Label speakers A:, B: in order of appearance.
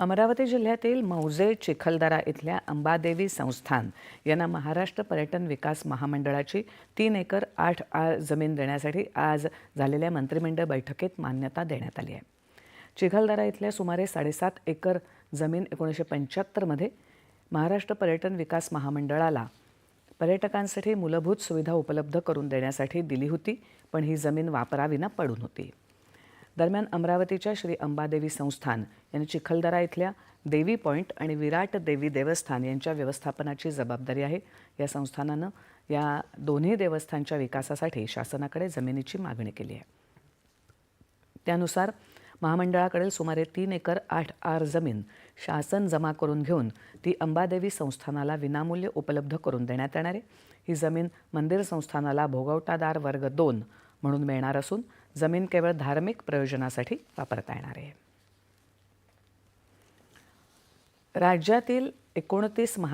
A: अमरावती जिल्ह्यातील मौजे चिखलदरा इथल्या अंबादेवी संस्थान यांना महाराष्ट्र पर्यटन विकास महामंडळाची तीन एकर आठ आर जमीन देण्यासाठी आज झालेल्या मंत्रिमंडळ बैठकीत मान्यता देण्यात आली आहे. चिखलदरा इथल्या सुमारे साडेसात एकर जमीन एकोणीसशे पंच्याहत्तरमध्ये महाराष्ट्र पर्यटन विकास महामंडळाला पर्यटकांसाठी मूलभूत सुविधा उपलब्ध करून देण्यासाठी दिली होती पण ही जमीन वापराविना पडून होती. दरम्यान अमरावतीच्या श्री अंबादेवी संस्थान यांनी चिखलदरा इथल्या देवी पॉईंट आणि विराट देवी देवस्थान यांच्या व्यवस्थापनाची जबाबदारी आहे. या संस्थानानं या दोन्ही देवस्थानच्या विकासासाठी शासनाकडे जमिनीची मागणी केली आहे. त्यानुसार महामंडळाकडील सुमारे तीन एकर आठ आर जमीन शासन जमा करून घेऊन ती अंबादेवी संस्थानाला विनामूल्य उपलब्ध करून देण्यात येणार आहे. ही जमीन मंदिर संस्थानाला भोगवटादार वर्ग दोन म्हणून मिळणार असून जमीन केवळ धार्मिक प्रयोजनासाठी वापरता येणार आहे. राज्यातील एकोणतीस महा